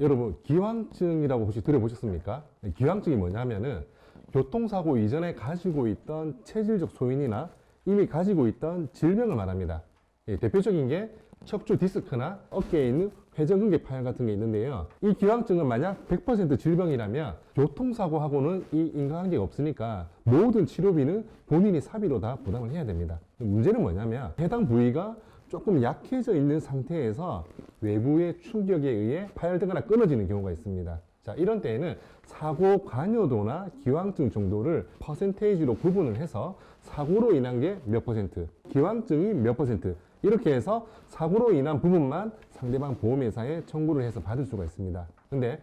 여러분 기왕증이라고 혹시 들어보셨습니까? 기왕증이 뭐냐면은 교통사고 이전에 가지고 있던 체질적 소인이나 이미 가지고 있던 질병을 말합니다. 예, 대표적인 게 척추 디스크나 어깨에 있는 회전근개 파열 같은 게 있는데요. 이 기왕증은 만약 100% 질병이라면 교통사고하고는 이 인과관계가 없으니까 모든 치료비는 본인이 사비로 다 부담을 해야 됩니다. 문제는 뭐냐면 해당 부위가 조금 약해져 있는 상태에서 외부의 충격에 의해 파열되거나 끊어지는 경우가 있습니다. 자, 이런 때에는 사고 관여도나 기왕증 정도를 퍼센테이지로 구분을 해서 사고로 인한 게 몇 퍼센트, 기왕증이 몇 퍼센트, 이렇게 해서 사고로 인한 부분만 상대방 보험회사에 청구를 해서 받을 수가 있습니다. 근데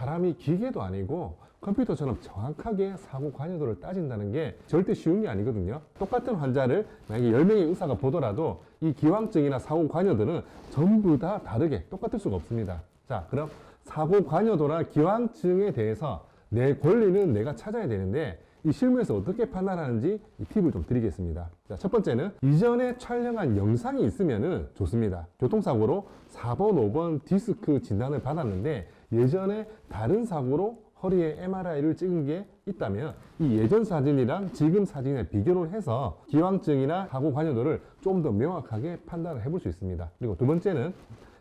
사람이 기계도 아니고 컴퓨터처럼 정확하게 사고 관여도를 따진다는 게 절대 쉬운 게 아니거든요. 똑같은 환자를 만약에 10명의 의사가 보더라도 이 기왕증이나 사고 관여도는 전부 다 다르게 똑같을 수가 없습니다. 자, 그럼 사고 관여도나 기왕증에 대해서 내 권리는 내가 찾아야 되는데 이 실무에서 어떻게 판단하는지 이 팁을 좀 드리겠습니다. 자, 첫 번째는 이전에 촬영한 영상이 있으면은 좋습니다. 교통사고로 4번, 5번 디스크 진단을 받았는데 예전에 다른 사고로 허리에 MRI를 찍은 게 있다면 이 예전 사진이랑 지금 사진을 비교를 해서 기왕증이나 사고 관여도를 좀 더 명확하게 판단을 해볼 수 있습니다. 그리고 두 번째는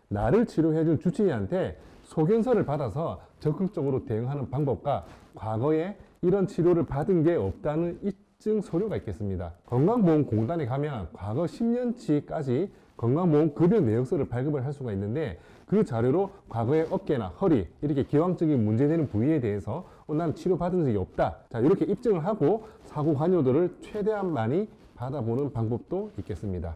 나를 치료해준 주치의한테 소견서를 받아서 적극적으로 대응하는 방법과 과거에 이런 치료를 받은 게 없다는 입증 서류가 있겠습니다. 건강보험공단에 가면 과거 10년치까지 건강보험 급여 내역서를 발급을 할 수가 있는데 그 자료로 과거의 어깨나 허리 이렇게 기왕적인 문제되는 부위에 대해서 어, 난 치료받은 적이 없다. 자 이렇게 입증을 하고 사고 관여도를 최대한 많이 받아보는 방법도 있겠습니다.